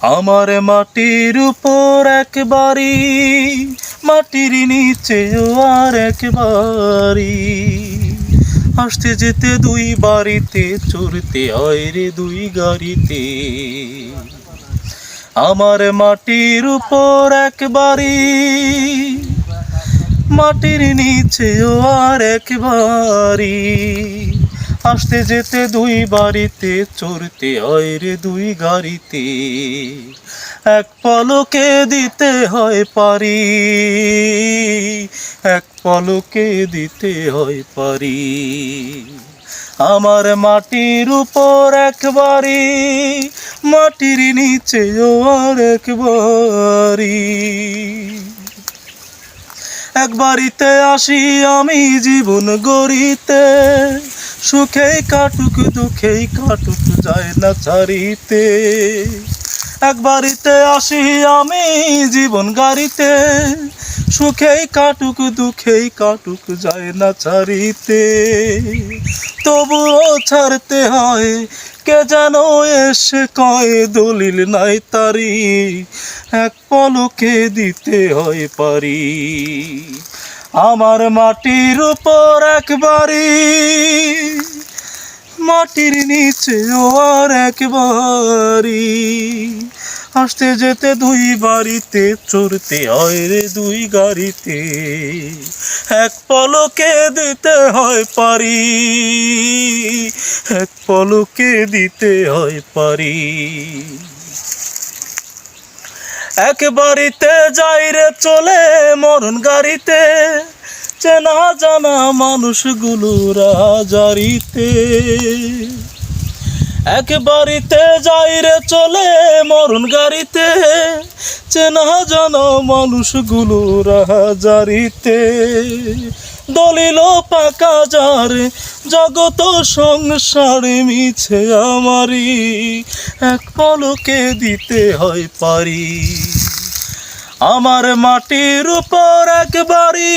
আমার মাটির উপর এক বাড়ি মাটির নিচেও আর এক বাড়ি আসতে যেতে দুই বাড়িতে, চড়তে হয় রে দুই গাড়িতে। আমার মাটির উপর এক বাড়ি মাটির নিচেও আর এক বাড়ি আসতে যেতে দুই বাড়িতে চড়তে হয় রে দুই গাড়িতে। এক পলকে দিতে হয় পারি, এক পলকে দিতে হয় পারি। আমার মাটির উপর এক বাড়ি মাটির নিচেও আর এক বাড়ি এক বাড়িতে আসি আমি জীবন গড়িতে সুখেই কাটুক, দুঃখেই কাটুক, যায় না ছাড়িতে। এক বাড়িতে আসি আমি জীবন গাড়িতে। সুখেই কাটুক, দুঃখেই কাটুক, যায় না ছাড়িতে। তবুও ছাড়তে হয়, কে যেন এসে কয়, দলিল নাই তারি। এক পলকে দিতে হয় পারি। আমার মাটির উপর এক বাড়ি, মাটির নিচে আর এক বাড়ি। আসতে যেতে দুই বাড়িতে, চড়তে হয় রে দুই গাড়িতে। এক পলকে দিতে হয় পারি, এক পলকে দিতে হয় পারি। এক বাড়িতে যাই রে চলে মরণ গাড়িতে, চেনা জানা মানুষগুলো রাজারিতে। এক বাড়িতে যাই রে চলে মরণ গাড়িতে, চেনা জানা মানুষগুলো রাজারিতে। দলিল পাকা যার, জগত সংসারে মিছে আমারি এক পলকে দিতে হয় পারি। আমার মাটির উপর একবারি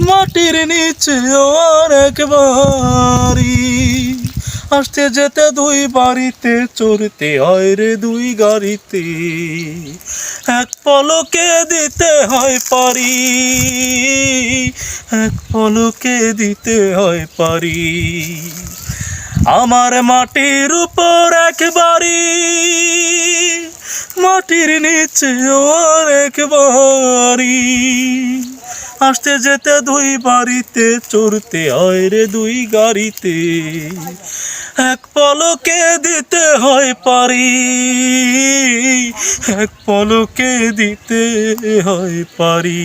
মাটির নিচে আর এক বাড়ি। আসতে যেতে দুই বাড়িতে চড়তে হয় রে দুই গাড়িতে। এক পলকে দিতে হয় পারি, এক পলকে দিতে হয় পারি। আমার মাটির উপর এক বাড়ি, মাটির নিচে আর এক বাড়ি। আসতে যেতে দুই বাড়িতে, চড়তে হয় রে দুই গাড়িতে। এক পলকে দিতে হয় পারি, এক পলকে দিতে হয় পারি।